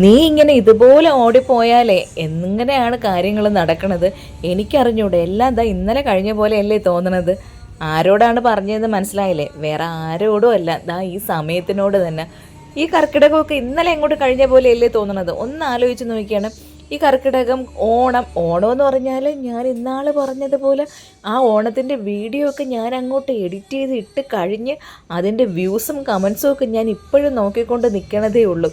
നീ ഇങ്ങനെ ഇതുപോലെ ഓടിപ്പോയാലേ എങ്ങനെയാണ് കാര്യങ്ങൾ നടക്കുന്നത് എനിക്കറിഞ്ഞൂടെ എല്ലാം ദാ ഇന്നലെ കഴിഞ്ഞ പോലെയല്ലേ തോന്നണത്. ആരോടാണ് പറഞ്ഞതെന്ന് മനസ്സിലായില്ലേ? വേറെ ആരോടും അല്ല. ദാ ഈ സമയത്തിനോട് തന്നെ. ഈ കർക്കിടകമൊക്കെ ഇന്നലെ എങ്ങോട്ട് കഴിഞ്ഞ പോലെയല്ലേ തോന്നണത്? ഒന്ന് ആലോചിച്ച് നോക്കിയാണ്. ഈ കർക്കിടകം ഓണം ഓണം എന്ന് പറഞ്ഞാൽ ഞാൻ ഇന്നാൾ പറഞ്ഞതുപോലെ ആ ഓണത്തിന്റെ വീഡിയോ ഒക്കെ ഞാൻ അങ്ങോട്ട് എഡിറ്റ് ചെയ്ത് ഇട്ട് കഴിഞ്ഞ് അതിന്റെ വ്യൂസും കമൻസും ഒക്കെ ഞാൻ ഇപ്പോഴും നോക്കിക്കൊണ്ട് നിൽക്കണതേ ഉള്ളൂ.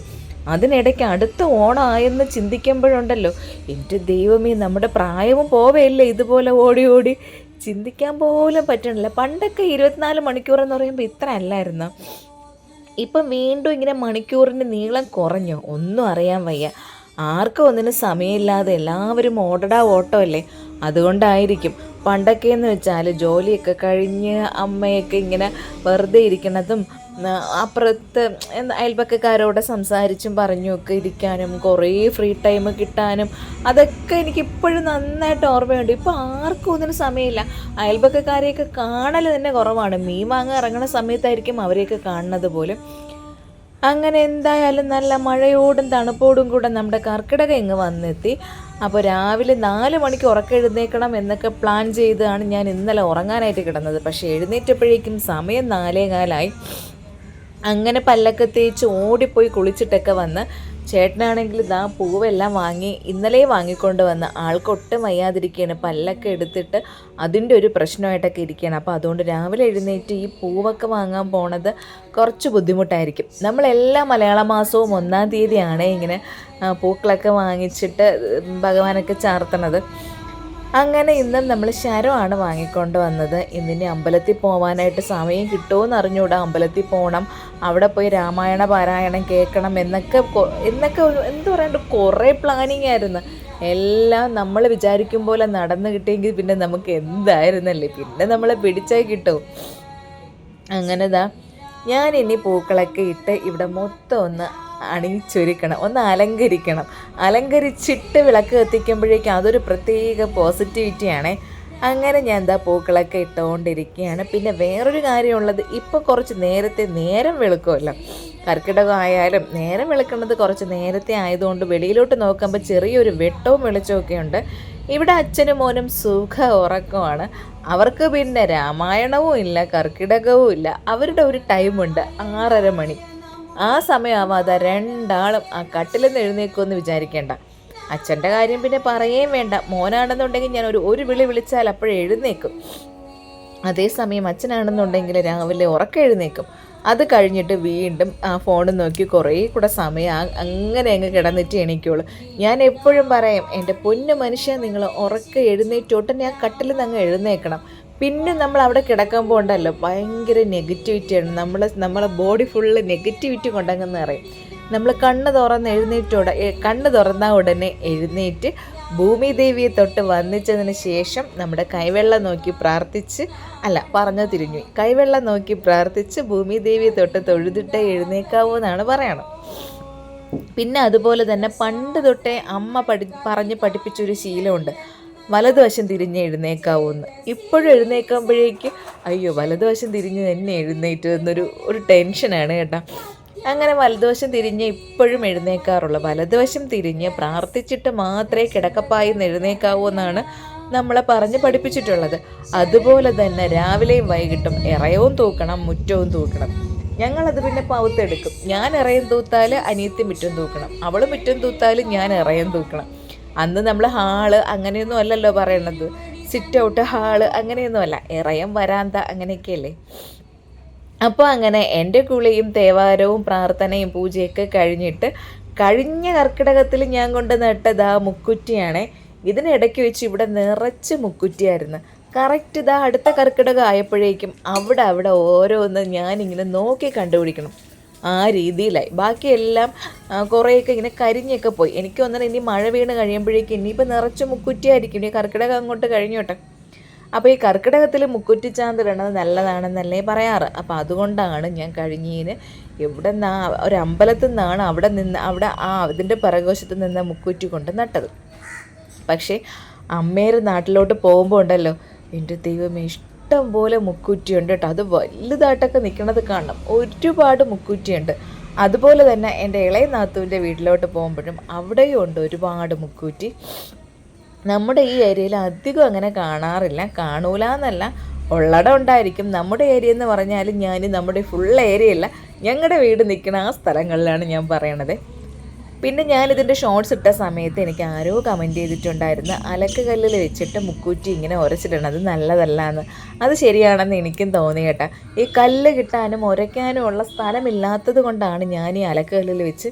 അതിനിടയ്ക്ക് അടുത്ത ഓണമായെന്ന് ചിന്തിക്കുമ്പോഴുണ്ടല്ലോ. എന്റെ ദൈവമേ നമ്മുടെ പ്രായവും പോവേയില്ല ഇതുപോലെ ഓടി ഓടി. ചിന്തിക്കാൻ പോലും പറ്റണില്ല. പണ്ടൊക്കെ ഇരുപത്തിനാല് മണിക്കൂർ എന്ന് പറയുമ്പോൾ ഇത്ര അല്ലായിരുന്നു? ഇപ്പം വീണ്ടും ഇങ്ങനെ മണിക്കൂറിന്റെ നീളം കുറഞ്ഞു? ഒന്നും അറിയാൻ വയ്യ. ആർക്കും ഒന്നിനും സമയമില്ലാതെ എല്ലാവരും ഓടടാ ഓട്ടോ അല്ലേ? അതുകൊണ്ടായിരിക്കും. പണ്ടൊക്കെ എന്ന് വെച്ചാൽ ജോലിയൊക്കെ കഴിഞ്ഞ് അമ്മയൊക്കെ ഇങ്ങനെ വെറുതെ ഇരിക്കണതും അപ്പുറത്ത് എന്താ അയൽപക്കക്കാരോട് സംസാരിച്ചും പറഞ്ഞും ഒക്കെ ഇരിക്കാനും കുറേ ഫ്രീ ടൈം കിട്ടാനും അതൊക്കെ എനിക്ക് ഇപ്പോഴും നന്നായിട്ട് ഓർമ്മയുണ്ട്. ഇപ്പോൾ ആർക്കും ഒന്നിനും സമയമില്ല. അയൽപക്കക്കാരെയൊക്കെ കാണൽ തന്നെ കുറവാണ്. മീൻ വാങ്ങാൻ ഇറങ്ങുന്ന സമയത്തായിരിക്കും അവരെയൊക്കെ കാണുന്നത് പോലും. അങ്ങനെ എന്തായാലും നല്ല മഴയോടും തണുപ്പോടും കൂടെ നമ്മുടെ കർക്കിടക ഇങ്ങ് വന്നെത്തി. അപ്പോൾ രാവിലെ നാല് മണിക്ക് ഉറക്കം എഴുന്നേക്കണം എന്നൊക്കെ പ്ലാൻ ചെയ്താണ് ഞാൻ ഇന്നലെ ഉറങ്ങാനായിട്ട് കിടന്നത്. പക്ഷേ എഴുന്നേറ്റപ്പോഴേക്കും സമയം നാലേ കാലായി അങ്ങനെ പല്ലൊക്കെ തേച്ച് ഓടിപ്പോയി കുളിച്ചിട്ടൊക്കെ വന്ന് ചേട്ടനാണെങ്കിൽ ഇതാ പൂവെല്ലാം വാങ്ങി ഇന്നലെ വാങ്ങിക്കൊണ്ട് വന്ന് ആൾക്കൊട്ടും വയ്യാതിരിക്കുകയാണ് പല്ലൊക്കെ എടുത്തിട്ട് അതിന്റെ ഒരു പ്രശ്നമായിട്ടൊക്കെ ഇരിക്കുകയാണ് അപ്പോൾ അതുകൊണ്ട് രാവിലെ എഴുന്നേറ്റ് ഈ പൂവൊക്കെ വാങ്ങാൻ പോണത് കുറച്ച് ബുദ്ധിമുട്ടായിരിക്കും. നമ്മളെല്ലാ മലയാള മാസവും ഒന്നാം തീയതിയാണ് ഇങ്ങനെ പൂക്കളൊക്കെ വാങ്ങിച്ചിട്ട് ഭഗവാനൊക്കെ ചാർത്തണത്. അങ്ങനെ ഇന്നും നമ്മൾ ശരമാണ് വാങ്ങിക്കൊണ്ട് വന്നത്. ഇന്നിനി അമ്പലത്തിൽ പോവാനായിട്ട് സമയം കിട്ടുമോയെന്ന് അറിഞ്ഞുകൂടാ. അമ്പലത്തിൽ പോകണം അവിടെ പോയി രാമായണ പാരായണം കേൾക്കണം എന്നൊക്കെ എന്നൊക്കെ എന്ത് പറയണ്ട കുറേ പ്ലാനിങ് ആയിരുന്നു. എല്ലാം നമ്മൾ വിചാരിക്കും പോലെ നടന്നു കിട്ടിയെങ്കിൽ പിന്നെ നമുക്ക് എന്തായിരുന്നല്ലേ? പിന്നെ നമ്മളെ പിടിച്ചാൽ കിട്ടും. അങ്ങനെതാ ഞാൻ ഇനി പൂക്കളൊക്കെ ഇട്ട് ഇവിടെ മൊത്തം ഒന്ന് അണിയിച്ചൊരുക്കണം ഒന്ന് അലങ്കരിക്കണം. അലങ്കരിച്ചിട്ട് വിളക്ക് കത്തിക്കുമ്പോഴേക്കും അതൊരു പ്രത്യേക പോസിറ്റിവിറ്റിയാണേ അങ്ങനെ ഞാൻ എന്താ പൂക്കളൊക്കെ ഇട്ടുകൊണ്ടിരിക്കുകയാണ്. പിന്നെ വേറൊരു കാര്യമുള്ളത് ഇപ്പോൾ കുറച്ച് നേരത്തെ നേരം വെളുക്കുമല്ലോ. കർക്കിടകമായാലും നേരം വെളുക്കുന്നത് കുറച്ച് നേരത്തെ ആയതുകൊണ്ട് വെളിയിലോട്ട് നോക്കുമ്പോൾ ചെറിയൊരു വെട്ടവും വെളിച്ചമൊക്കെ ഉണ്ട്. ഇവിടെ അച്ഛനും മോനും സുഖ ഉറക്കമാണ് അവർക്ക് പിന്നെ രാമായണവും ഇല്ല കർക്കിടകവും ഇല്ല. അവരുടെ ഒരു ടൈമുണ്ട് ആറര മണി. ആ സമയമാവാതെ രണ്ടാളും ആ കട്ടിൽ നിന്ന് എഴുന്നേക്കുമെന്ന് വിചാരിക്കേണ്ട. അച്ഛന്റെ കാര്യം പിന്നെ പറയുകയും വേണ്ട. മോനാണെന്നുണ്ടെങ്കിൽ ഞാൻ ഒരു ഒരു വിളി വിളിച്ചാൽ അപ്പോഴേ എഴുന്നേക്കും. അതേസമയം അച്ഛനാണെന്നുണ്ടെങ്കിൽ രാവിലെ ഉറക്കം എഴുന്നേക്കും. അത് കഴിഞ്ഞിട്ട് വീണ്ടും ആ ഫോൺ നോക്കി കുറേ കൂടെ സമയം അങ്ങനെ അങ്ങ് കിടന്നിട്ട് എണീക്കുള്ളൂ. ഞാൻ എപ്പോഴും പറയും എന്റെ പൊന്നു മനുഷ്യ നിങ്ങൾ ഉറക്കം എഴുന്നേറ്റോട്ടെ ഞാൻ കട്ടിൽ നിന്ന് അങ്ങ് എഴുന്നേക്കണം. പിന്നെ നമ്മൾ അവിടെ കിടക്കുമ്പോൾ ഉണ്ടല്ലോ ഭയങ്കര നെഗറ്റിവിറ്റിയാണ് നമ്മൾ നമ്മളെ ബോഡി ഫുള്ള് നെഗറ്റിവിറ്റി കൊണ്ടങ്ങെന്ന് പറയും നമ്മൾ കണ്ണ് തുറന്ന് എഴുന്നേറ്റോടെ എ- കണ്ണ് തുറന്ന ഉടനെ എഴുന്നേറ്റ് ഭൂമിദേവിയെ തൊട്ട് വന്നിച്ചതിന് ശേഷം നമ്മുടെ കൈവെള്ളം നോക്കി പ്രാർത്ഥിച്ച് അല്ല പറഞ്ഞു തിരിഞ്ഞു. കൈവെള്ളം നോക്കി പ്രാർത്ഥിച്ച് ഭൂമിദേവിയെ തൊട്ട് തൊഴുതിട്ടേ എഴുന്നേക്കാവൂ എന്നാണ് പറയണം. പിന്നെ അതുപോലെ തന്നെ പണ്ട് തൊട്ടേ അമ്മ പഠി പറഞ്ഞ് പഠിപ്പിച്ചൊരു ശീലമുണ്ട്. വലതുവശം തിരിഞ്ഞ് എഴുന്നേക്കാവൂന്ന്. ഇപ്പോഴും എഴുന്നേക്കുമ്പോഴേക്ക് അയ്യോ വലതുവശം തിരിഞ്ഞ് തന്നെ എഴുന്നേറ്റ് എന്നൊരു ഒരു ടെൻഷനാണ് കേട്ടോ. അങ്ങനെ വലതുവശം തിരിഞ്ഞ് ഇപ്പോഴും എഴുന്നേക്കാറുള്ളൂ. വലതുവശം തിരിഞ്ഞ് പ്രാർത്ഥിച്ചിട്ട് മാത്രമേ കിടക്കപ്പായി എഴുന്നേക്കാവൂ എന്നാണ് നമ്മളെ പറഞ്ഞ് പഠിപ്പിച്ചിട്ടുള്ളത്. അതുപോലെ തന്നെ രാവിലെയും വൈകിട്ടും ഇറയവും തൂക്കണം മുറ്റവും തൂക്കണം. ഞങ്ങളത് പിന്നെ പൗത്തെടുക്കും. ഞാൻ ഇറയം തൂത്താൽ അനിയത്തി മുറ്റം തൂക്കണം. അവൾ മുറ്റം തൂത്താൽ ഞാൻ ഇറയം തൂക്കണം. അന്ന് നമ്മൾ ഹാൾ അങ്ങനെയൊന്നും അല്ലല്ലോ പറയണത്. സിറ്റ് ഔട്ട് ഹാൾ അങ്ങനെയൊന്നും അല്ല. ഇറയം വരാന്ത അങ്ങനെയൊക്കെയല്ലേ. അപ്പോൾ അങ്ങനെ എന്റെ കുളിയും തേവാരവും പ്രാർത്ഥനയും പൂജയൊക്കെ കഴിഞ്ഞിട്ട് കഴിഞ്ഞ കർക്കിടകത്തിൽ ഞാൻ കൊണ്ട് നട്ടത് ആ മുക്കുറ്റിയാണേ. ഇതിനിടയ്ക്ക് വെച്ച് ഇവിടെ നിറച്ച് മുക്കുറ്റിയായിരുന്നു. കറക്റ്റ് ഇതാ അടുത്ത കർക്കിടകം ആയപ്പോഴേക്കും അവിടെ അവിടെ ഓരോന്ന് ഞാനിങ്ങനെ നോക്കി കണ്ടുപിടിക്കണം. ആ രീതിയിലായി. ബാക്കിയെല്ലാം കുറേയൊക്കെ ഇങ്ങനെ കരിഞ്ഞൊക്കെ പോയി. എനിക്ക് വന്നാൽ ഇനി മഴ വീണ് കഴിയുമ്പോഴേക്കും ഇനിയിപ്പോൾ നിറച്ച് മുക്കുറ്റിയായിരിക്കും. ഇനി കർക്കിടകം അങ്ങോട്ട് കഴിഞ്ഞോട്ടെ അപ്പോൾ ഈ കർക്കിടകത്തിൽ മുക്കുറ്റിച്ചാന്തിടണത് നല്ലതാണെന്നല്ലേ പറയാറ്. അപ്പോൾ അതുകൊണ്ടാണ് ഞാൻ കഴിഞ്ഞതിന് എവിടെ നിന്നാ ഒരു നിന്നാണ് അവിടെ നിന്ന് അവിടെ ആ അതിന്റെ പിറകോശത്ത് നിന്ന് മുക്കുറ്റി കൊണ്ട് നട്ടത്. പക്ഷേ അമ്മേരെ നാട്ടിലോട്ട് പോകുമ്പോൾ ഉണ്ടല്ലോ എന്റെ ദൈവമേ ഇഷ്ടം പോലെ മുക്കുറ്റിയുണ്ട് കേട്ടോ അത് വലുതായിട്ടൊക്കെ നിൽക്കുന്നത് കാണണം. ഒരുപാട് മുക്കുറ്റിയുണ്ട്. അതുപോലെ തന്നെ എന്റെ ഇളയ നാത്തുവിന്റെ വീട്ടിലോട്ട് പോകുമ്പോഴും അവിടെയും ഉണ്ട് ഒരുപാട് മുക്കൂറ്റി. നമ്മുടെ ഈ ഏരിയയിൽ അധികം അങ്ങനെ കാണാറില്ല. കാണൂല എന്നല്ല ഉള്ളടം ഉണ്ടായിരിക്കും. നമ്മുടെ ഏരിയ എന്ന് പറഞ്ഞാൽ ഞാൻ നമ്മുടെ ഫുൾ ഏരിയ അല്ല ഞങ്ങളുടെ വീട് നിൽക്കുന്ന ആ സ്ഥലങ്ങളിലാണ് ഞാൻ പറയണത്. പിന്നെ ഞാനിതിന്റെ ഷോർട്സ് ഇട്ട സമയത്ത് എനിക്ക് ആരോ കമന്റ് ചെയ്തിട്ടുണ്ടായിരുന്നു. അലക്ക് കല്ലിൽ വെച്ചിട്ട് മുക്കൂറ്റി ഇങ്ങനെ ഉരച്ചിടണത് നല്ലതല്ല എന്ന് അത് ശരിയാണെന്ന് എനിക്കും തോന്നി കേട്ടാ. ഈ കല്ല് കിട്ടാനും ഉരയ്ക്കാനും ഉള്ള സ്ഥലമില്ലാത്തത് കൊണ്ടാണ് ഞാൻ ഈ അലക്ക് കല്ലിൽ വെച്ച്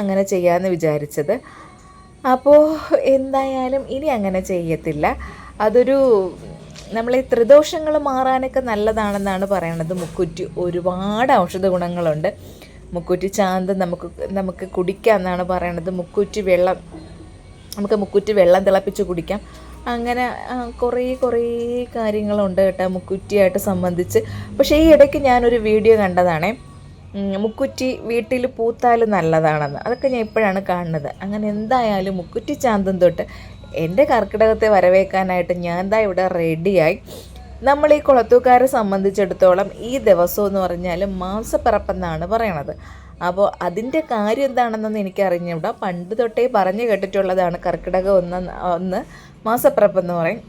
അങ്ങനെ ചെയ്യാമെന്ന് വിചാരിച്ചത്. അപ്പോൾ എന്തായാലും ഇനി അങ്ങനെ ചെയ്യത്തില്ല. അതൊരു നമ്മളെ ത്രിദോഷങ്ങൾ മാറാനൊക്കെ നല്ലതാണെന്നാണ് പറയണത്. മുക്കുറ്റി ഒരുപാട് ഔഷധ ഗുണങ്ങളുണ്ട് മുക്കുറ്റി ചാന്ത് നമുക്ക് നമുക്ക് കുടിക്കാം എന്നാണ് പറയണത്. മുക്കുറ്റി വെള്ളം നമുക്ക് മുക്കുറ്റി വെള്ളം തിളപ്പിച്ച് കുടിക്കാം. അങ്ങനെ കുറേ കുറേ കാര്യങ്ങളുണ്ട് കേട്ടോ മുക്കുറ്റിയായിട്ട് സംബന്ധിച്ച്. പക്ഷേ ഈ ഇടയ്ക്ക് ഞാനൊരു വീഡിയോ കണ്ടതാണേ. മുക്കുറ്റി വീട്ടിൽ പൂത്താൽ നല്ലതാണെന്ന്. അതൊക്കെ ഞാൻ ഇപ്പോഴാണ് കാണുന്നത്. അങ്ങനെ എന്തായാലും മുക്കുറ്റി ചാന്തം തൊട്ട് എന്റെ കർക്കിടകത്തെ വരവേക്കാനായിട്ട് ഞാൻ ദാ ഇവിടെ റെഡിയായി നമ്മൾ ഈ കുളത്തൂക്കാരെ സംബന്ധിച്ചിടത്തോളം ഈ ദിവസം എന്ന് പറഞ്ഞാൽ മാംസപ്പിറപ്പെന്നാണ് പറയണത്. അപ്പോൾ അതിന്റെ കാര്യം എന്താണെന്നൊന്നും എനിക്കറിഞ്ഞൂടാ. പണ്ട് തൊട്ടേ പറഞ്ഞു കേട്ടിട്ടുള്ളതാണ് കർക്കിടകം ഒന്ന് ഒന്ന് മാസപ്പിറപ്പെന്ന് പറയും.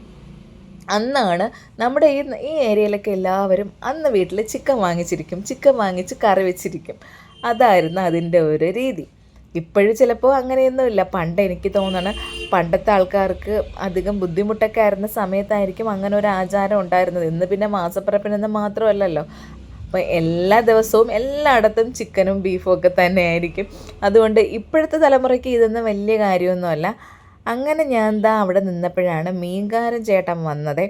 അന്നാണ് നമ്മുടെ ഈ ഈ ഏരിയയിലൊക്കെ എല്ലാവരും അന്ന് വീട്ടിൽ ചിക്കൻ വാങ്ങിച്ചിരിക്കും. ചിക്കൻ വാങ്ങിച്ച് കറി വെച്ചിരിക്കും. അതായിരുന്നു അതിന്റെ ഒരു രീതി. ഇപ്പോഴും ചിലപ്പോൾ അങ്ങനെയൊന്നുമില്ല. പണ്ട് എനിക്ക് തോന്നണ പണ്ടത്തെ ആൾക്കാർക്ക് അധികം ബുദ്ധിമുട്ടൊക്കെ ആയിരുന്ന സമയത്തായിരിക്കും അങ്ങനെ ഒരു ആചാരം ഉണ്ടായിരുന്നത്. ഇന്ന് പിന്നെ മാസപ്പിറപ്പിനെന്ന് മാത്രമല്ലല്ലോ. അപ്പോൾ എല്ലാ ദിവസവും എല്ലായിടത്തും ചിക്കനും ബീഫും ഒക്കെ തന്നെ ആയിരിക്കും അതുകൊണ്ട് ഇപ്പോഴത്തെ തലമുറയ്ക്ക് ഇതൊന്നും വലിയ കാര്യമൊന്നുമല്ല. അങ്ങനെ ഞാൻ ദാ അവിടെ നിന്നപ്പോഴാണ് മീൻകാരൻ ചേട്ടൻ വന്നത്.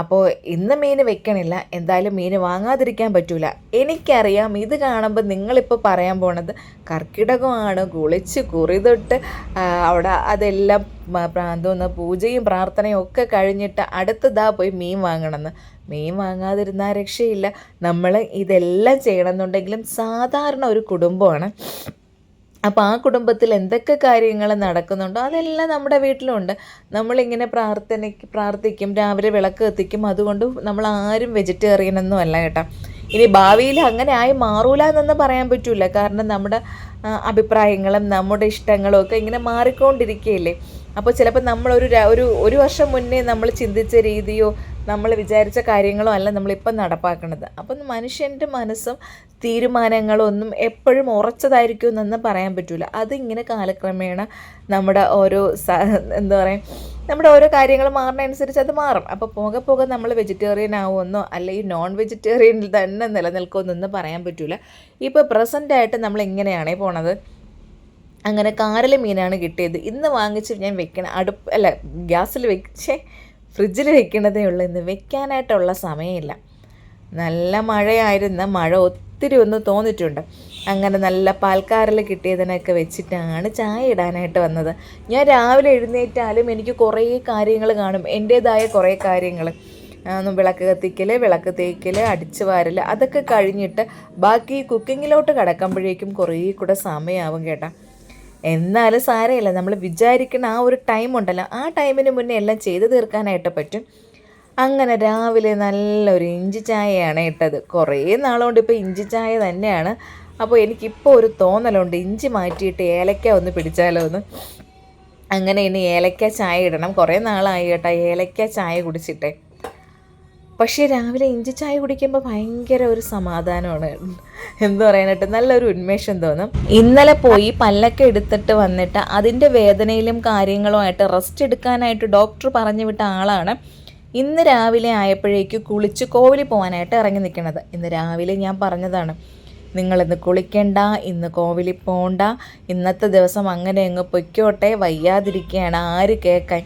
അപ്പോൾ ഇന്ന് മീൻ വെക്കണില്ല. എന്തായാലും മീൻ വാങ്ങാതിരിക്കാൻ പറ്റൂല. എനിക്കറിയാം ഇത് കാണുമ്പോൾ നിങ്ങളിപ്പോൾ പറയാൻ പോണത് കർക്കിടകമാണ്. കുളിച്ച് കുറിതൊട്ട് അവിടെ അതെല്ലാം എന്തോന്ന് പൂജയും പ്രാർത്ഥനയും ഒക്കെ കഴിഞ്ഞിട്ട് അടുത്തതാ പോയി മീൻ വാങ്ങണമെന്ന് മീൻ വാങ്ങാതിരുന്നാൽ രക്ഷയില്ല. നമ്മൾ ഇതെല്ലാം ചെയ്യണമെന്നുണ്ടെങ്കിലും സാധാരണ ഒരു കുടുംബമാണ്. അപ്പോൾ ആ കുടുംബത്തിൽ എന്തൊക്കെ കാര്യങ്ങൾ നടക്കുന്നുണ്ടോ? അതെല്ലാം നമ്മുടെ വീട്ടിലുണ്ട്. നമ്മളിങ്ങനെ പ്രാർത്ഥനയ്ക്ക് പ്രാർത്ഥിക്കും രാവിലെ വിളക്ക് കത്തിക്കും. അതുകൊണ്ട് നമ്മൾ ആരും വെജിറ്റേറിയൻ ഒന്നും അല്ല കേട്ടോ. ഇനി ഭാവിയിൽ അങ്ങനെ ആയി മാറൂല എന്നൊന്നും പറയാൻ പറ്റില്ല കാരണം നമ്മുടെ അഭിപ്രായങ്ങളും നമ്മുടെ ഇഷ്ടങ്ങളും ഒക്കെ ഇങ്ങനെ മാറിക്കൊണ്ടിരിക്കുകയല്ലേ അപ്പോൾ ചിലപ്പോൾ നമ്മളൊരു ഒരു ഒരു വർഷം മുന്നേ നമ്മൾ ചിന്തിച്ച രീതിയോ നമ്മൾ വിചാരിച്ച കാര്യങ്ങളോ അല്ല നമ്മളിപ്പം നടപ്പാക്കുന്നത് അപ്പം മനുഷ്യന്റെ മനസ്സും തീരുമാനങ്ങളും ഒന്നും എപ്പോഴും ഉറച്ചതായിരിക്കും എന്ന് പറയാൻ പറ്റില്ല അതിങ്ങനെ കാലക്രമേണ നമ്മുടെ ഓരോ എന്താ പറയുക നമ്മുടെ ഓരോ കാര്യങ്ങൾ മാറുന്നതനുസരിച്ച് അത് മാറും. അപ്പോൾ പോകെ പോകെ നമ്മൾ വെജിറ്റേറിയൻ ആവുമെന്നോ അല്ലെങ്കിൽ നോൺ വെജിറ്റേറിയൻ തന്നെ നിലനിൽക്കുമെന്നൊന്നും പറയാൻ പറ്റില്ല ഇപ്പോൾ പ്രസന്റായിട്ട് നമ്മൾ എങ്ങനെയാണ് പോണത്? അങ്ങനെ കാറിലെ മീനാണ് കിട്ടിയത്. ഇന്ന് വാങ്ങിച്ച് ഞാൻ വെക്കണം. അടുപ്പ് അല്ല ഗ്യാസിൽ വെച്ചേ ഫ്രിഡ്ജിൽ വെക്കണതേ ഉള്ളൂ. ഇന്ന് വെക്കാനായിട്ടുള്ള സമയമില്ല. നല്ല മഴയായിരുന്ന മഴ ഒത്തിരി ഒന്ന് തോന്നിയിട്ടുണ്ട് അങ്ങനെ നല്ല പാൽക്കാരിൽ കിട്ടിയതിനൊക്കെ വെച്ചിട്ടാണ് ചായ ഇടാനായിട്ട് വന്നത്. ഞാൻ രാവിലെ എഴുന്നേറ്റാലും എനിക്ക് കുറേ കാര്യങ്ങൾ കാണും. എന്റേതായ കുറേ കാര്യങ്ങൾ. വിളക്ക് കത്തിക്കൽ വിളക്ക് തേക്കൽ അടിച്ചു വാരൽ അതൊക്കെ കഴിഞ്ഞിട്ട് ബാക്കി കുക്കിങ്ങിലോട്ട് കടക്കുമ്പോഴേക്കും കുറേ കൂടെ സമയമാവും കേട്ടാ. എന്നാലും സാരമില്ല. നമ്മൾ വിചാരിക്കുന്ന ആ ഒരു ടൈം ഉണ്ടല്ലോ. ആ ടൈമിന് മുന്നേ എല്ലാം ചെയ്ത് തീർക്കാനായിട്ട് പറ്റും. അങ്ങനെ രാവിലെ നല്ലൊരു ഇഞ്ചി ചായയാണ് ഇട്ടത്. കുറേ നാളുകൊണ്ട് ഇപ്പോൾ ഇഞ്ചി ചായ തന്നെയാണ്. അപ്പോൾ എനിക്കിപ്പോൾ ഒരു തോന്നലുണ്ട്. ഇഞ്ചി മാറ്റിയിട്ട് ഏലക്ക ഒന്ന് പിടിച്ചാലോ എന്ന്. അങ്ങനെ ഇനി ഏലക്ക ചായ ഇടണം. കുറേ നാളായി കേട്ടോ. ഏലക്ക ചായ കുടിച്ചിട്ടേ. പക്ഷേ രാവിലെ ഇഞ്ചി ചായ കുടിക്കുമ്പോൾ ഭയങ്കര ഒരു സമാധാനമാണ്. എന്ത് പറയാനായിട്ട് നല്ലൊരു ഉന്മേഷം തോന്നും. ഇന്നലെ പോയി പല്ലൊക്കെ എടുത്തിട്ട് വന്നിട്ട് അതിന്റെ വേദനയിലും കാര്യങ്ങളുമായിട്ട് റെസ്റ്റ് എടുക്കാനായിട്ട് ഡോക്ടർ പറഞ്ഞു വിട്ട ആളാണ് ഇന്ന് രാവിലെ ആയപ്പോഴേക്ക് കുളിച്ച് കോവിലിൽ പോകാനായിട്ട് ഇറങ്ങി നിൽക്കണത്. ഇന്ന് രാവിലെ ഞാൻ പറഞ്ഞതാണ് നിങ്ങളിന്ന് കുളിക്കണ്ട ഇന്ന് കോവിലിൽ പോകണ്ട ഇന്നത്തെ ദിവസം അങ്ങനെ അങ്ങ് പൊയ്ക്കോട്ടെ വയ്യാതിരിക്കുകയാണ് ആര് കേൾക്കാൻ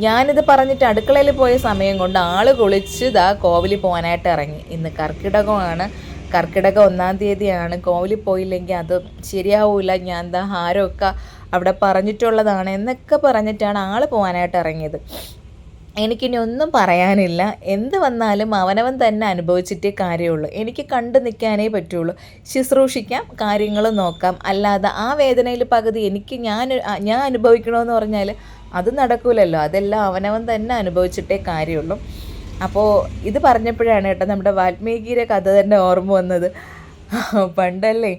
ഞാനിത് പറഞ്ഞിട്ട് അടുക്കളയിൽ പോയ സമയം കൊണ്ട് ആൾ കുളിച്ച് ദാ കോവിലിൽ പോകാനായിട്ട് ഇറങ്ങി. ഇന്ന് കർക്കിടകമാണ്. കർക്കിടകം ഒന്നാം തീയതിയാണ്. കോവിലിൽ പോയില്ലെങ്കിൽ അത് ശരിയാവൂല. ഞാൻ എന്താ ഹാരമൊക്കെ അവിടെ പറഞ്ഞിട്ടുള്ളതാണ് എന്നൊക്കെ പറഞ്ഞിട്ടാണ് ആൾ പോകാനായിട്ട് ഇറങ്ങിയത്. എനിക്കിനി ഒന്നും പറയാനില്ല. എന്ത് വന്നാലും അവനവൻ തന്നെ അനുഭവിച്ചിട്ടേ കാര്യമുള്ളൂ. എനിക്ക് കണ്ടു നിൽക്കാനേ പറ്റുള്ളൂ. ശുശ്രൂഷിക്കാം കാര്യങ്ങൾ നോക്കാം. അല്ലാതെ ആ വേദനയിൽ പകുതി എനിക്ക് ഞാൻ ഞാൻ അനുഭവിക്കണമെന്ന് പറഞ്ഞാൽ അത് നടക്കൂലല്ലോ. അതെല്ലാം അവനവൻ തന്നെ അനുഭവിച്ചിട്ടേ കാര്യമുള്ളൂ. അപ്പോൾ ഇത് പറഞ്ഞപ്പോഴാണ് കേട്ടോ നമ്മുടെ വാൽമീകിയുടെ കഥ തന്നെ ഓർമ്മ വന്നത്. പണ്ടല്ലേ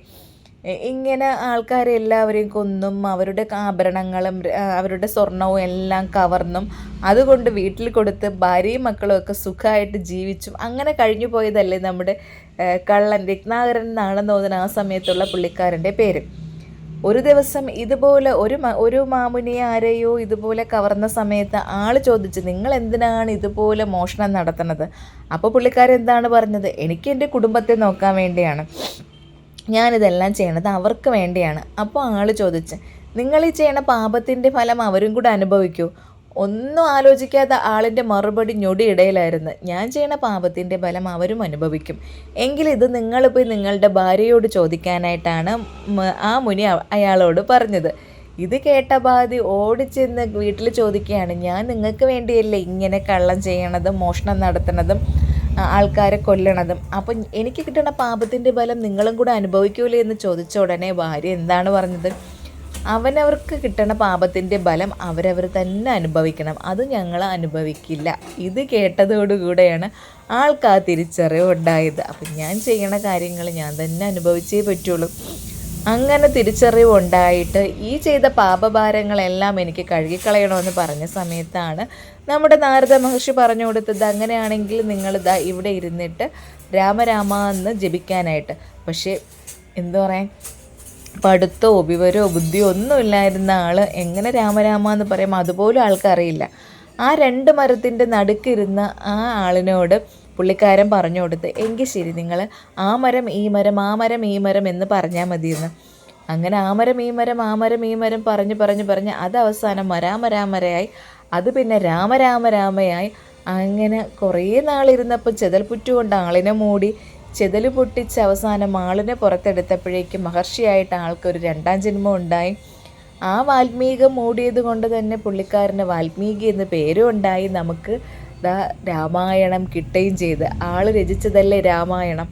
ഇങ്ങനെ ആൾക്കാരെ എല്ലാവരെയും കൊന്നും അവരുടെ ആഭരണങ്ങളും അവരുടെ സ്വർണവും എല്ലാം കവർന്നും അതുകൊണ്ട് വീട്ടിൽ കൊടുത്ത് ഭാര്യയും മക്കളും ഒക്കെ സുഖമായിട്ട് ജീവിച്ചും. അങ്ങനെ കഴിഞ്ഞു പോയതല്ലേ നമ്മുടെ കള്ളൻ രത്നാകരൻ എന്നാണെന്ന് തോന്നുന്ന ആ സമയത്തുള്ള പുള്ളിക്കാരന്റെ പേര്. ഒരു ദിവസം ഇതുപോലെ ഒരു ഒരു മാമുനിയെ ആരെയോ ഇതുപോലെ കവർന്ന സമയത്ത് ആൾ ചോദിച്ചു നിങ്ങൾ എന്തിനാണ് ഇതുപോലെ മോഷണം നടത്തുന്നത്? അപ്പോൾ പുള്ളിക്കാരൻ എന്താണ് പറഞ്ഞത്? എനിക്ക് എന്റെ കുടുംബത്തെ നോക്കാൻ വേണ്ടിയാണ്. ഞാനിതെല്ലാം ചെയ്യണത് അവർക്ക് വേണ്ടിയാണ്. അപ്പോൾ ആൾ ചോദിച്ച് നിങ്ങൾ ഈ ചെയ്യണ പാപത്തിന്റെ ഫലം അവരും കൂടെ അനുഭവിക്കൂ. ഒന്നും ആലോചിക്കാത്ത ആളിന്റെ മറുപടി ഞൊടിയിടയിലായിരുന്നു. ഞാൻ ചെയ്യണ പാപത്തിന്റെ ഫലം അവരും അനുഭവിക്കും. എങ്കിലിത് നിങ്ങൾ പോയി നിങ്ങളുടെ ഭാര്യയോട് ചോദിക്കാനായിട്ടാണ് ആ മുനി അയാളോട് പറഞ്ഞത്. ഇത് കേട്ട ബാധി ഓടിച്ചെന്ന് വീട്ടിൽ ചോദിക്കുകയാണ് ഞാൻ നിങ്ങൾക്ക് വേണ്ടിയല്ലേ ഇങ്ങനെ കള്ളം ചെയ്യണതും മോഷണം നടത്തണതും ആൾക്കാരെ കൊല്ലണതും? അപ്പം എനിക്ക് കിട്ടുന്ന പാപത്തിന്റെ ഫലം നിങ്ങളും കൂടെ അനുഭവിക്കൂലേ? എന്ന് ചോദിച്ച ഉടനെ ഭാര്യ എന്താണ് പറഞ്ഞത്? അവനവർക്ക് കിട്ടണ പാപത്തിന്റെ ബലം അവരവർ തന്നെ അനുഭവിക്കണം. അത് ഞങ്ങൾ അനുഭവിക്കില്ല. ഇത് കേട്ടതോടുകൂടെയാണ് ആൾക്ക് ആ തിരിച്ചറിവ് ഉണ്ടായത്. അപ്പം ഞാൻ ചെയ്യണ കാര്യങ്ങൾ ഞാൻ തന്നെ അനുഭവിച്ചേ പറ്റുള്ളൂ. അങ്ങനെ തിരിച്ചറിവ് ഉണ്ടായിട്ട് ഈ ചെയ്ത പാപഭാരങ്ങളെല്ലാം എനിക്ക് കഴുകിക്കളയണമെന്ന് പറഞ്ഞ സമയത്താണ് നമ്മുടെ നാരദ മഹർഷി പറഞ്ഞു കൊടുത്തത്. അങ്ങനെയാണെങ്കിൽ നിങ്ങൾ ഇതാ ഇവിടെ ഇരുന്നിട്ട് രാമരാമ എന്ന് ജപിക്കാനായിട്ട്. പക്ഷേ എന്താ പറയാൻ? പഠിത്തമോ വിവരമോ ബുദ്ധിയോ ഒന്നുമില്ലായിരുന്ന ആൾ എങ്ങനെ രാമരാമ എന്ന് പറയുമ്പോൾ അതുപോലും ആൾക്കറിയില്ല. ആ രണ്ട് മരത്തിന്റെ നടുക്കിരുന്ന ആ ആളിനോട് പുള്ളിക്കാരൻ പറഞ്ഞു കൊടുത്ത് എങ്കിൽ ശരി നിങ്ങൾ ആ മരം ഈ മരം ആ മരം ഈ മരം എന്ന് പറഞ്ഞാൽ മതിയെന്ന്. അങ്ങനെ ആ മരം ഈ മരം ആ മരം ഈ മരം പറഞ്ഞ് പറഞ്ഞ് പറഞ്ഞ് അത് അവസാനം മരാമരാമരയായി അത് പിന്നെ രാമരാമരാമയായി അങ്ങനെ കുറേ നാളിരുന്നപ്പോൾ ചെതൽപുറ്റു കൊണ്ട് ആളിനെ മൂടി ചെതൽ പൊട്ടിച്ച് അവസാനം ആളിനെ പുറത്തെടുത്തപ്പോഴേക്ക് മഹർഷിയായിട്ട് ആൾക്കൊരു രണ്ടാം ജന്മം ഉണ്ടായി. ആ വാൽമീകം മൂടിയത് കൊണ്ട് തന്നെ പുള്ളിക്കാരന് വാൽമീകി എന്ന് പേരും ഉണ്ടായി. നമുക്ക് ദാ രാമായണം കിട്ടുകയും ചെയ്ത്. ആൾ രചിച്ചതല്ലേ രാമായണം?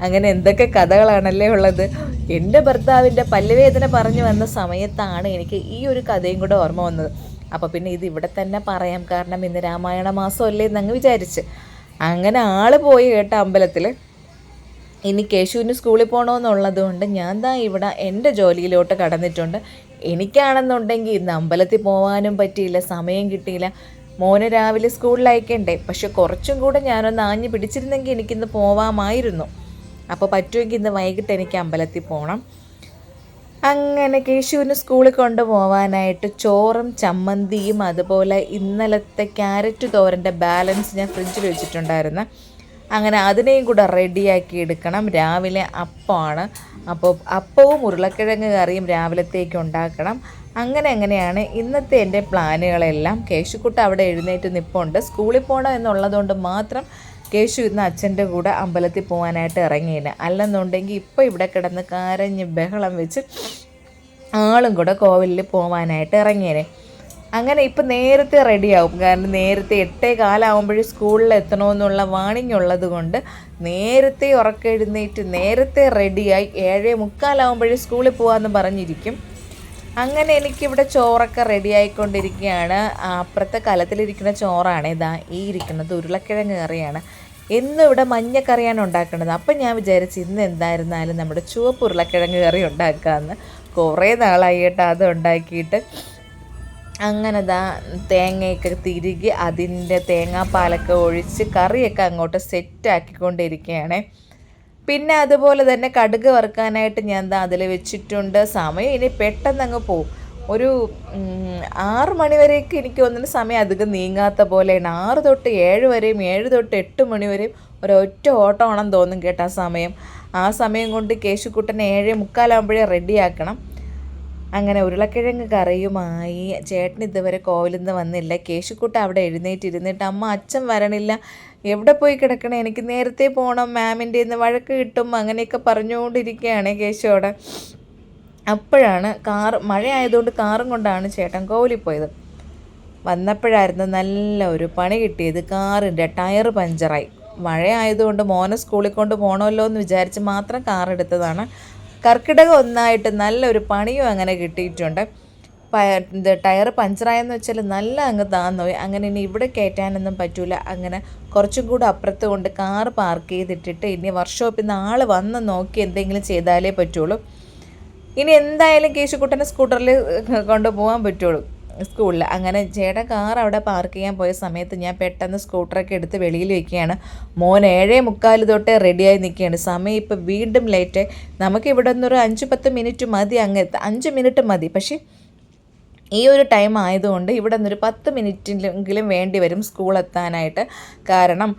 അങ്ങനെ എന്തൊക്കെ കഥകളാണല്ലേ ഉള്ളത്? എന്റെ ഭർത്താവിന്റെ പല്ലുവേദന പറഞ്ഞു വന്ന സമയത്താണ് എനിക്ക് ഈ ഒരു കഥയും കൂടെ ഓർമ്മ വന്നത്. അപ്പോൾ പിന്നെ ഇത് ഇവിടെ തന്നെ പറയാം. കാരണം ഇന്ന് രാമായണ മാസമല്ലേ എന്നങ്ങ് വിചാരിച്ച്. അങ്ങനെ ആൾ പോയി കേട്ട അമ്പലത്തിൽ ഇനി കേശുവിന് സ്കൂളിൽ പോകണമെന്നുള്ളത് കൊണ്ട് ഞാൻ ദാ ഇവിടെ എന്റെ ജോലിയിലോട്ട് കടന്നിട്ടുണ്ട്. എനിക്കാണെന്നുണ്ടെങ്കിൽ ഇന്ന് അമ്പലത്തിൽ പോകാനും പറ്റിയില്ല സമയം കിട്ടിയില്ല. മോന് രാവിലെ സ്കൂളിൽ അയക്കണ്ടേ? പക്ഷെ കുറച്ചും കൂടെ ഞാനൊന്ന് ആഞ്ഞു പിടിച്ചിരുന്നെങ്കിൽ എനിക്കിന്ന് പോവാമായിരുന്നു. അപ്പോൾ പറ്റുമെങ്കിൽ ഇന്ന് വൈകിട്ട് എനിക്ക് അമ്പലത്തിൽ പോകണം അങ്ങനെ കേശുവിന് സ്കൂളിൽ കൊണ്ടുപോകാനായിട്ട് ചോറും ചമ്മന്തിയും അതുപോലെ ഇന്നലത്തെ ക്യാരറ്റ് തോരന്റെ ബാലൻസ് ഞാൻ ഫ്രിഡ്ജിൽ വെച്ചിട്ടുണ്ടായിരുന്നു. അങ്ങനെ അതിനെയും കൂടെ റെഡിയാക്കി എടുക്കണം. രാവിലെ അപ്പമാണ്. അപ്പോൾ അപ്പവും ഉരുളക്കിഴങ്ങ് കറിയും രാവിലത്തേക്ക് ഉണ്ടാക്കണം. അങ്ങനെ അങ്ങനെയാണ് ഇന്നത്തെ എന്റെ പ്ലാനുകളെല്ലാം. കേശുക്കുട്ട അവിടെ എഴുന്നേറ്റ് നിപ്പുണ്ട്. സ്കൂളിൽ പോകണം എന്നുള്ളതുകൊണ്ട് മാത്രം കേശു ഇന്ന് അച്ഛന്റെ കൂടെ അമ്പലത്തിൽ പോകാനായിട്ട് ഇറങ്ങിയില്ല. അല്ലെന്നുണ്ടെങ്കിൽ ഇപ്പോൾ ഇവിടെ കിടന്ന് കരഞ്ഞ് ബഹളം വെച്ച് ആളും കൂടെ കോവിലിൽ പോകാനായിട്ട് ഇറങ്ങിയേനെ അങ്ങനെ ഇപ്പം നേരത്തെ റെഡിയാവും. കാരണം നേരത്തെ എട്ടേ കാലാവുമ്പോഴേ സ്കൂളിൽ എത്തണമെന്നുള്ള വാണിംഗ് ഉള്ളത് കൊണ്ട് നേരത്തെ ഉറക്കെഴുന്നേറ്റ് നേരത്തെ റെഡിയായി ഏഴേ മുക്കാലാവുമ്പോഴേ സ്കൂളിൽ പോകാമെന്ന് പറഞ്ഞിരിക്കും. അങ്ങനെ എനിക്കിവിടെ ചോറൊക്കെ റെഡി ആയിക്കൊണ്ടിരിക്കുകയാണ് ആ, അപ്പുറത്തെ കലത്തിലിരിക്കുന്ന ചോറാണ് ഇതാ ഈ ഇരിക്കുന്നത് ഉരുളക്കിഴങ്ങ് കറിയാണ്. എന്നും ഇവിടെ മഞ്ഞക്കറിയാണ് ഉണ്ടാക്കുന്നത്. അപ്പം ഞാൻ വിചാരിച്ചു ഇന്ന് എന്തായിരുന്നാലും നമ്മുടെ ചുവപ്പ് ഉരുളക്കിഴങ്ങ് കറി ഉണ്ടാക്കാമെന്ന് കുറേ നാളായിട്ട് അത് ഉണ്ടാക്കിയിട്ട്. അങ്ങനെ ദാ തേങ്ങയൊക്കെ തിരികെ അതിന്റെ തേങ്ങാപ്പാലൊക്കെ ഒഴിച്ച് കറിയൊക്കെ അങ്ങോട്ട് സെറ്റാക്കിക്കൊണ്ടിരിക്കുകയാണ്. പിന്നെ അതുപോലെ തന്നെ കടുക് വറുക്കാനായിട്ട് ഞാൻ ദാ അതിൽ വെച്ചിട്ടുണ്ട്. സമയം ഇനി പെട്ടെന്ന് അങ്ങ് പോവും. ഒരു ആറ് മണിവരെയൊക്കെ എനിക്ക് വന്നിട്ട് സമയം അധികം നീങ്ങാത്ത പോലെയാണ്. ആറ് തൊട്ട് ഏഴ് വരെയും ഏഴ് തൊട്ട് എട്ട് മണി വരെയും ഒരൊറ്റ ഓട്ടമാണെന്ന് തോന്നും കേട്ടോ സമയം. ആ സമയം കൊണ്ട് കേശുക്കുട്ടനെ ഏഴ് മുക്കാലാകുമ്പോഴേ റെഡിയാക്കണം. അങ്ങനെ ഉരുളക്കിഴങ്ങ് കറിയുമായി ചേട്ടൻ ഇതുവരെ കോവിലിൽ നിന്ന് വന്നില്ല. കേശുക്കുട്ട അവിടെ എഴുന്നേറ്റിരുന്നിട്ട് അമ്മ അച്ഛൻ വരണില്ല. എവിടെ പോയി കിടക്കണേ? എനിക്ക് നേരത്തെ പോകണം മാമിന്റെ ഇന്ന് വഴക്ക് കിട്ടും. അങ്ങനെയൊക്കെ പറഞ്ഞുകൊണ്ടിരിക്കുകയാണ് കേശുവോടെ അപ്പോഴാണ് കാർ മഴയായതുകൊണ്ട് കാറും കൊണ്ടാണ് ചേട്ടൻ കോവിലിൽ പോയത്. വന്നപ്പോഴായിരുന്നു നല്ല ഒരു പണി കിട്ടിയത്. കാറിന്റെ ടയർ പഞ്ചറായി. മഴ ആയതുകൊണ്ട് മോനെ സ്കൂളിൽ കൊണ്ട് പോകണമല്ലോ എന്ന് വിചാരിച്ച് മാത്രം കാർ എടുത്തതാണ്. കർക്കിടകം ഒന്നായിട്ട് നല്ലൊരു പണിയും അങ്ങനെ കിട്ടിയിട്ടുണ്ട്. ഇത് ടയർ പഞ്ചറായെന്ന് വെച്ചാൽ നല്ല അങ്ങ് താന്നുപോയി അങ്ങനെ ഇനി ഇവിടെ കയറ്റാനൊന്നും പറ്റൂല. അങ്ങനെ കുറച്ചും കൂടെ അപ്പുറത്ത് കൊണ്ട് കാർ പാർക്ക് ചെയ്തിട്ടിട്ട് ഇനി വർക്ക്ഷോപ്പിൽ നിന്ന് ആൾ വന്ന് നോക്കി എന്തെങ്കിലും ചെയ്താലേ പറ്റുള്ളൂ. ഇനി എന്തായാലും കേശുക്കുട്ടനെ സ്കൂട്ടറിൽ കൊണ്ടുപോകാൻ പറ്റുള്ളൂ. സ്കൂളിൽ അങ്ങനെ ചേട്ടൻ കാർ അവിടെ പാർക്ക് ചെയ്യാൻ പോയ സമയത്ത് ഞാൻ പെട്ടെന്ന് സ്കൂട്ടറൊക്കെ എടുത്ത് വെളിയിൽ വയ്ക്കുകയാണ് മോൻ ഏഴേ മുക്കാൽ തൊട്ടേ റെഡിയായി നിൽക്കുകയാണ് സമയം ഇപ്പോൾ വീണ്ടും ലേറ്റ് നമുക്ക് ഇവിടെ നിന്നൊരു അഞ്ച് പത്ത് മിനിറ്റ് മതി അങ്ങ്. അഞ്ച് മിനിറ്റ് മതി. പക്ഷേ ഈ ഒരു ടൈം ആയതുകൊണ്ട് ഇവിടെ നിന്നൊരു പത്ത് മിനിറ്റിലെങ്കിലും വേണ്ടി വരും സ്കൂൾ എത്താനായിട്ട്. കാരണം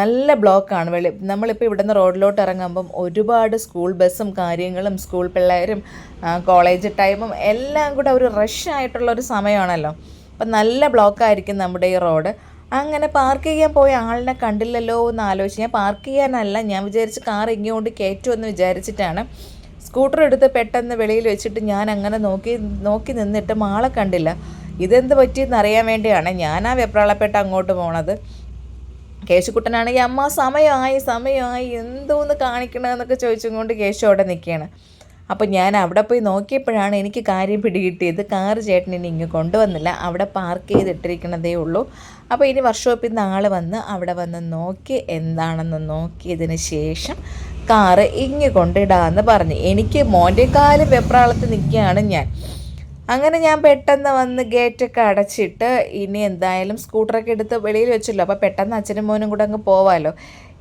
നല്ല ബ്ലോക്കാണ് വെളി നമ്മളിപ്പോൾ ഇവിടെ നിന്ന് റോഡിലോട്ട് ഇറങ്ങുമ്പം ഒരുപാട് സ്കൂൾ ബസ്സും കാര്യങ്ങളും സ്കൂൾ പിള്ളേരും കോളേജ് ടൈമും എല്ലാം കൂടെ ഒരു റഷ് ആയിട്ടുള്ള ഒരു സമയമാണല്ലോ. അപ്പം നല്ല ബ്ലോക്കായിരിക്കും നമ്മുടെ ഈ റോഡ് അങ്ങനെ പാർക്ക് ചെയ്യാൻ പോയ ആളിനെ കണ്ടില്ലല്ലോ എന്ന് ആലോചിച്ച് ഞാൻ പാർക്ക് ചെയ്യാനല്ല ഞാൻ വിചാരിച്ച് കാർ ഇങ്ങോട്ട് കയറ്റുമെന്ന് വിചാരിച്ചിട്ടാണ് സ്കൂട്ടർ എടുത്ത് പെട്ടെന്ന് വെളിയിൽ വെച്ചിട്ട് ഞാൻ അങ്ങനെ നോക്കി നോക്കി നിന്നിട്ട് മാളെ കണ്ടില്ല. ഇതെന്ത് പറ്റിയെന്ന് അറിയാൻ വേണ്ടിയാണ് ഞാൻ ആ വെപ്രാളപ്പെട്ട് അങ്ങോട്ട് പോണത്. കേശുക്കുട്ടനാണെങ്കിൽ അമ്മ സമയമായി സമയമായി എന്തോന്ന് കാണിക്കണമെന്നൊക്കെ ചോദിച്ചും കൊണ്ട് കേശു അവിടെ നിൽക്കുകയാണ് അപ്പോൾ ഞാൻ അവിടെ പോയി നോക്കിയപ്പോഴാണ് എനിക്ക് കാര്യം പിടികിട്ടിയത്. കാറ് ചേട്ടൻ ഇനി ഇങ്ങ് കൊണ്ടുവന്നില്ല. അവിടെ പാർക്ക് ചെയ്തിട്ടിരിക്കണതേ ഉള്ളൂ. അപ്പോൾ ഇനി വർക്ക്ഷോപ്പിൽ നിന്ന് ആൾ വന്ന് അവിടെ വന്ന് നോക്കി എന്താണെന്ന് നോക്കിയതിന് ശേഷം കാറ് ഇങ്ങ് കൊണ്ടിടാമെന്ന് പറഞ്ഞു. എനിക്ക് മോന്റെ കാലും വെപ്രാളത്ത് നിൽക്കുകയാണ് ഞാൻ. അങ്ങനെ ഞാൻ പെട്ടെന്ന് വന്ന് ഗേറ്റൊക്കെ അടച്ചിട്ട് ഇനി എന്തായാലും സ്കൂട്ടറൊക്കെ എടുത്ത് വെളിയിൽ വെച്ചല്ലോ. അപ്പോൾ പെട്ടെന്ന് അച്ഛനും മോനും കൂടെ അങ്ങ് പോവാമല്ലോ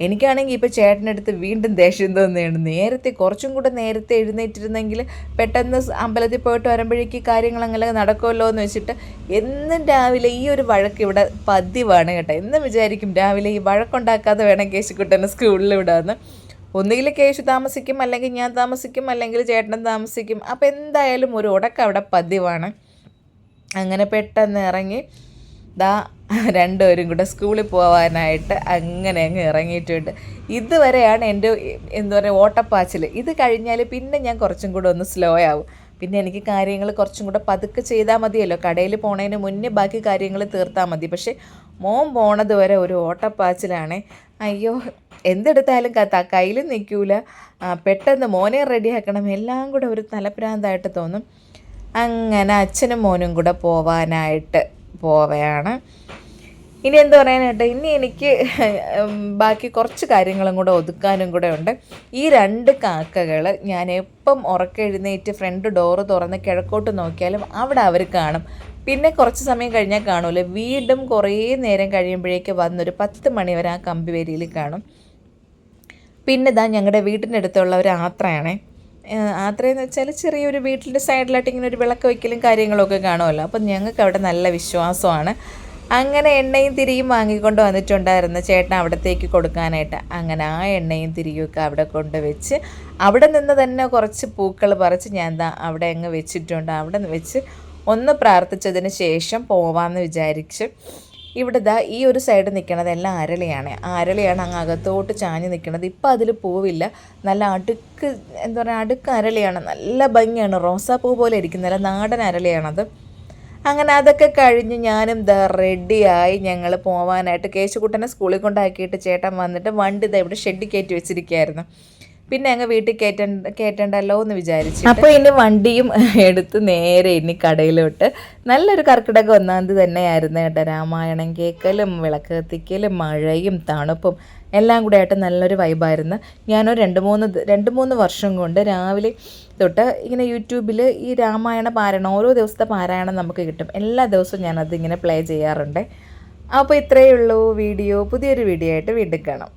എനിക്കാണെങ്കിൽ ഇപ്പോൾ ചേട്ടനെടുത്ത് വീണ്ടും ദേഷ്യം തോന്നുകയാണ്. നേരത്തെ കുറച്ചും കൂടെ നേരത്തെ എഴുന്നേറ്റിരുന്നെങ്കിൽ പെട്ടെന്ന് അമ്പലത്തിൽ പോയിട്ട് വരുമ്പോഴേക്ക് കാര്യങ്ങൾ അങ്ങനെ നടക്കുമല്ലോ എന്ന് വെച്ചിട്ട് എന്നും രാവിലെ ഈ ഒരു വഴക്ക് ഇവിടെ പതിവാണ് കേട്ടോ. എന്നും വിചാരിക്കും രാവിലെ ഈ വഴക്കുണ്ടാക്കാതെ വേണം കേശുക്കുട്ടനെ സ്കൂളിൽ വിടാമെന്ന് ഒന്നുകിൽ കേശു താമസിക്കും അല്ലെങ്കിൽ ഞാൻ താമസിക്കും അല്ലെങ്കിൽ ചേട്ടൻ താമസിക്കും. അപ്പോൾ എന്തായാലും ഒരു ഉടക്ക അവിടെ പതിവാണ്. അങ്ങനെ പെട്ടെന്ന് ഇറങ്ങി ദാ രണ്ടുപേരും കൂടെ സ്കൂളിൽ പോകാനായിട്ട് അങ്ങനെ അങ്ങ് ഇറങ്ങിയിട്ടുണ്ട്. ഇതുവരെയാണ് എന്റെ എന്താ പറയുക ഓട്ടപ്പാച്ചിൽ. ഇത് കഴിഞ്ഞാൽ പിന്നെ ഞാൻ കുറച്ചും കൂടെ ഒന്ന് സ്ലോ ആവും. പിന്നെ എനിക്ക് കാര്യങ്ങൾ കുറച്ചും കൂടെ പതുക്കെ ചെയ്താൽ മതിയല്ലോ. കടയിൽ പോണതിന് മുന്നേ ബാക്കി കാര്യങ്ങൾ തീർത്താൽ മതി. പക്ഷേ മോൻ പോണത് വരെ ഒരു ഓട്ടപ്പാച്ചിലാണ്. അയ്യോ എന്തെടുത്താലും കത്ത. കയ്യിൽ നിൽക്കൂല. പെട്ടെന്ന് മോനെ റെഡിയാക്കണം എല്ലാം കൂടെ ഒരു തലപ്രാന്തായിട്ട് തോന്നും. അങ്ങനെ അച്ഛനും മോനും കൂടെ പോവാനായിട്ട് പോവുകയാണ് ഇനി എന്ത് പറയാനായിട്ട്? ഇനി എനിക്ക് ബാക്കി കുറച്ച് കാര്യങ്ങളും കൂടെ ഒതുക്കാനും കൂടെ ഉണ്ട്. ഈ രണ്ട് കാക്കകൾ ഞാൻ എപ്പം ഉറക്കെഴുന്നേറ്റ് ഫ്രണ്ട് ഡോറ് തുറന്ന് കിഴക്കോട്ട് നോക്കിയാലും അവിടെ അവർ കാണും. പിന്നെ കുറച്ച് സമയം കഴിഞ്ഞാൽ കാണൂല. വീണ്ടും കുറേ നേരം കഴിയുമ്പോഴേക്ക് വന്നൊരു പത്ത് മണി വരെ ആ കമ്പിവേരിയിൽ കാണും. പിന്നെ ഇതാ ഞങ്ങളുടെ വീട്ടിന്റെ അടുത്തുള്ള ഒരു ആത്രയാണേ. ആത്രയെന്ന് വെച്ചാൽ ചെറിയൊരു വീട്ടിന്റെ സൈഡിലായിട്ട് ഇങ്ങനെ ഒരു വിളക്ക് വയ്ക്കലും കാര്യങ്ങളൊക്കെ കാണുമല്ലോ അപ്പം ഞങ്ങൾക്ക് അവിടെ നല്ല വിശ്വാസമാണ്. അങ്ങനെ എണ്ണയും തിരിയും വാങ്ങിക്കൊണ്ട് വന്നിട്ടുണ്ടായിരുന്നു ചേട്ടൻ അവിടത്തേക്ക് കൊടുക്കാനായിട്ട്. അങ്ങനെ ആ എണ്ണയും തിരിയുമൊക്കെ അവിടെ കൊണ്ടുവച്ച് അവിടെ നിന്ന് തന്നെ കുറച്ച് പൂക്കൾ പറിച്ച് ഞാൻ എന്താ അവിടെ അങ്ങ് വെച്ചിട്ടുണ്ട്. അവിടെ വെച്ച് ഒന്ന് പ്രാർത്ഥിച്ചതിന് ശേഷം പോവാമെന്ന് വിചാരിച്ച് ഇവിടെ ദാ ഈ ഒരു സൈഡ് നിൽക്കണത് എല്ലാം അരളിയാണ്. അരളിയാണ് അങ്ങ് അകത്തോട്ട് ചാഞ്ഞ് നിൽക്കുന്നത് ഇപ്പം അതിൽ പൂവില്ല. നല്ല അടുക്ക് എന്താ പറയുക അടുക്ക് അരളിയാണ്. നല്ല ഭംഗിയാണ്. റോസാപ്പൂ പോലെ ഇരിക്കും നല്ല നാടൻ അരളിയാണത്. അങ്ങനെ അതൊക്കെ കഴിഞ്ഞ് ഞാനും ദ റെഡിയായി ഞങ്ങൾ പോവാനായിട്ട് കേശുകുട്ടനെ സ്കൂളിൽ കൊണ്ടാക്കിയിട്ട് ചേട്ടൻ വന്നിട്ട് വണ്ടി ഇതാ ഇവിടെ ഷെഡ് കയറ്റി വെച്ചിരിക്കുകയായിരുന്നു പിന്നെ അങ്ങ് വീട്ടിൽ കയറ്റണ്ട കയറ്റണ്ടല്ലോ എന്ന് വിചാരിച്ചു അപ്പോൾ ഇനി വണ്ടിയും എടുത്ത് നേരെ ഇനി കടയിലോട്ട്. നല്ലൊരു കർക്കിടക ഒന്നാം തീയതി തന്നെയായിരുന്നു കേട്ടോ. രാമായണം കേൾക്കലും വിളക്ക് കത്തിക്കലും മഴയും തണുപ്പും എല്ലാം കൂടെ ആയിട്ട് നല്ലൊരു വൈബായിരുന്നു ഞാനൊരു രണ്ട് മൂന്ന് രണ്ട് മൂന്ന് വർഷം കൊണ്ട് രാവിലെ തൊട്ട് ഇങ്ങനെ യൂട്യൂബിൽ ഈ രാമായണ പാരായണം ഓരോ ദിവസത്തെ പാരായണം നമുക്ക് കിട്ടും. എല്ലാ ദിവസവും ഞാനത് ഇങ്ങനെ പ്ലേ ചെയ്യാറുണ്ട്. അപ്പോൾ ഇത്രയേ ഉള്ളൂ വീഡിയോ. പുതിയൊരു വീഡിയോ ആയിട്ട് വീണ്ടും കാണാം.